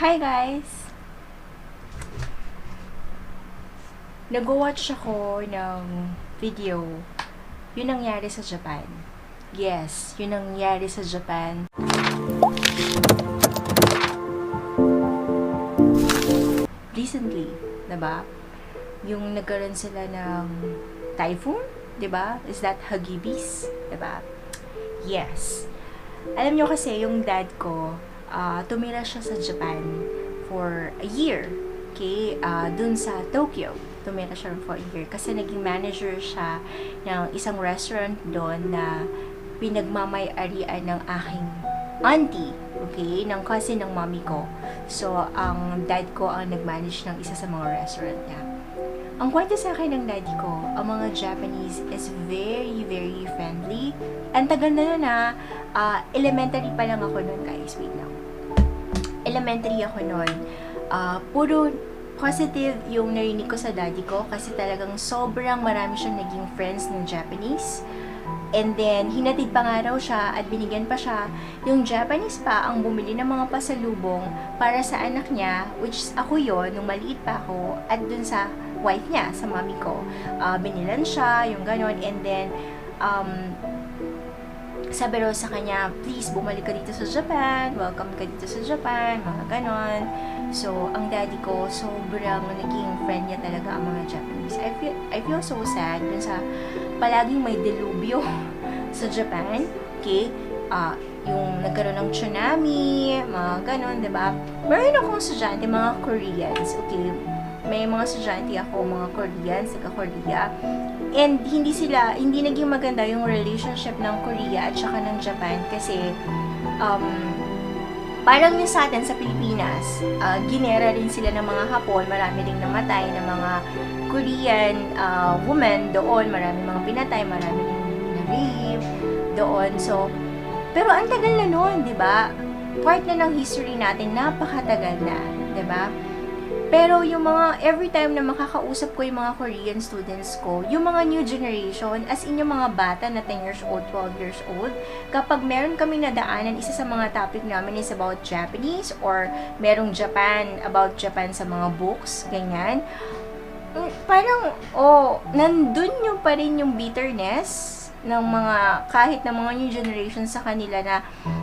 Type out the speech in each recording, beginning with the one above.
Hi guys! Nag-watch ako ng video. Yun nangyari sa Japan. Yes, yun nangyari sa Japan. Recently, ba? Yung nagkaroon sila ng typhoon, ba? Is that Hagibis, ba? Yes. Alam nyo kasi, yung dad ko, ah, tumira siya sa Japan for a year. Okay? ah dun sa Tokyo. Tumira siya for a year. Kasi naging manager siya ng isang restaurant doon na pinagmamay-arian ng aking auntie. Okay? Ng cousin ng mommy ko. So, ang dad ko ang nag-manage ng isa sa mga restaurant niya. Ang kwento sa akin ng daddy ko, ang mga Japanese is very, very friendly. Ang tagal na nun ha, ah, elementary pa lang ako nun guys, wait lang. Elementary ako nun. Ah, puro positive yung narinig ko sa daddy ko kasi talagang sobrang marami siyang naging friends ng Japanese. And then, hinatid pa nga raw siya at binigyan pa siya. Yung Japanese pa ang bumili ng mga pasalubong para sa anak niya, which ako yon nung maliit pa ako, at dun sa wife niya, sa mami ko. Ah, binilan siya, yung ganon. And then, um, sabi raw sa kanya, please bumalik ka dito sa Japan, welcome ka dito sa Japan, mga ganon. So, ang daddy ko, sobrang naging friend niya talaga ang mga Japanese. I feel, I feel so sad dun sa palaging may delubyo sa Japan. Okay? Ah, yung nagkaroon ng tsunami, mga ganon, di ba? Meron akong estudyante, mga Koreans, okay? May mga estudyante ako, mga Koreans, taga Korea. And hindi sila, hindi naging maganda yung relationship ng Korea at saka ng Japan kasi um, parang yung sa atin sa Pilipinas, uh, ginera rin sila ng mga Hapon, marami ding namatay ng mga Korean uh, women doon, marami mga pinatay, marami ding na-rape doon. So, pero ang tagal na noon, di ba? Part na ng history natin, napakatagal na, di ba? Pero yung mga, every time na makakausap ko yung mga Korean students ko, yung mga new generation, as in yung mga bata na 10 years old, 12 years old, kapag meron kami nadaanan, isa sa mga topic namin is about Japanese or merong Japan, about Japan sa mga books, ganyan. Mm, Parang, oh, nandun yung pa rin yung bitterness ng mga, kahit ng mga new generation sa kanila na,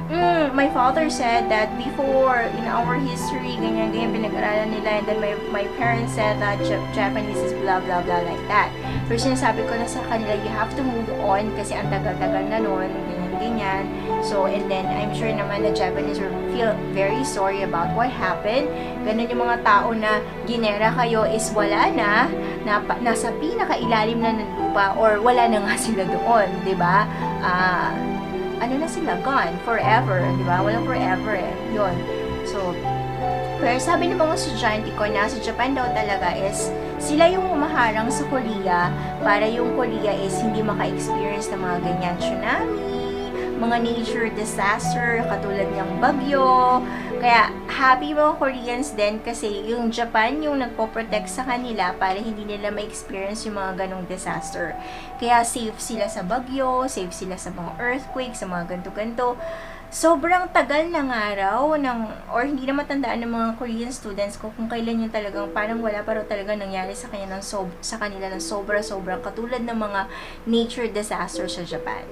mm, my father said that before, in our history, ganyan, ganyan, pinag-aralan nila, and then my, my parents said that Ja- Japanese is blah, blah, blah, like that. Pero sinasabi ko na sa kanila, you have to move on kasi ang tagal-tagal na nun, ganyan, ganyan. So, and then, I'm sure naman na Japanese will feel very sorry about what happened. Ganun yung mga tao na ginera kayo is wala na, na nasa pinakailalim na ng lupa or wala na nga sila doon, 'di ba? Ah, ano na sila gone forever, 'di ba? Walang forever eh. 'Yun. So, pero sabi ng mga estudyante ko na sa Japan daw talaga is sila yung humaharang sa Korea para yung Korea is hindi maka-experience ng mga ganyan tsunami, mga nature disaster katulad ng bagyo. Kaya happy mga Koreans din kasi yung Japan yung nagpo-protect sa kanila para hindi nila ma-experience yung mga ganong disaster. Kaya safe sila sa bagyo, safe sila sa mga earthquake, sa mga ganto-ganto. Sobrang tagal ng araw ng, or hindi na matandaan ng mga Korean students ko kung kailan yung talagang parang wala raw talaga nangyari sa kanya ng sob, sa kanila ng sobra-sobrang katulad ng mga nature disaster sa Japan.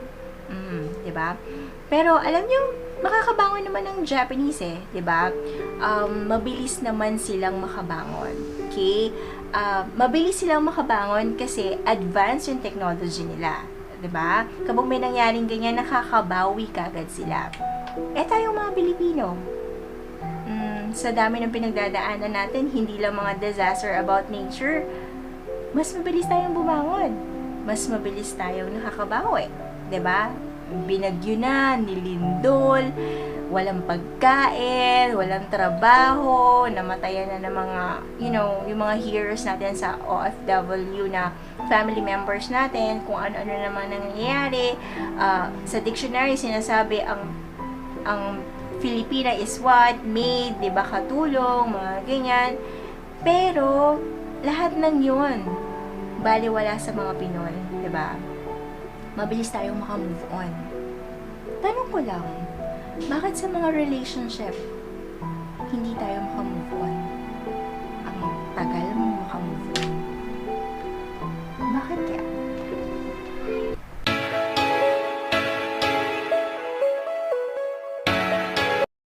Mm, 'di ba? Pero alam niyo, makakabangon naman ng Japanese eh, 'di ba? Um, mabilis naman silang makabangon. Okay? Ah, mabilis silang makabangon kasi advanced yung technology nila. 'di ba? Kapag may nangyaring ganyan, nakakabawi kagad sila. Eh tayong mga Pilipino, mm, sa dami ng pinagdadaanan natin, hindi lang mga disaster about nature, mas mabilis tayong bumangon. Mas mabilis tayong nakakabawi. 'di ba? Binagyo na, nilindol, walang pagkain, walang trabaho, namatayan na ng mga, you know, yung mga heroes natin sa OFW na family members natin, kung ano-ano naman nangyayari. Ah, sa dictionary, sinasabi ang ang Filipina is what? Made, di ba? Katulong, mga ganyan. Pero, lahat ng yun, baliwala sa mga Pinoy, di ba? Mabilis tayong makamove on. Tanong ko lang, bakit sa mga relationship, hindi tayo makamove on. Ang tagal mo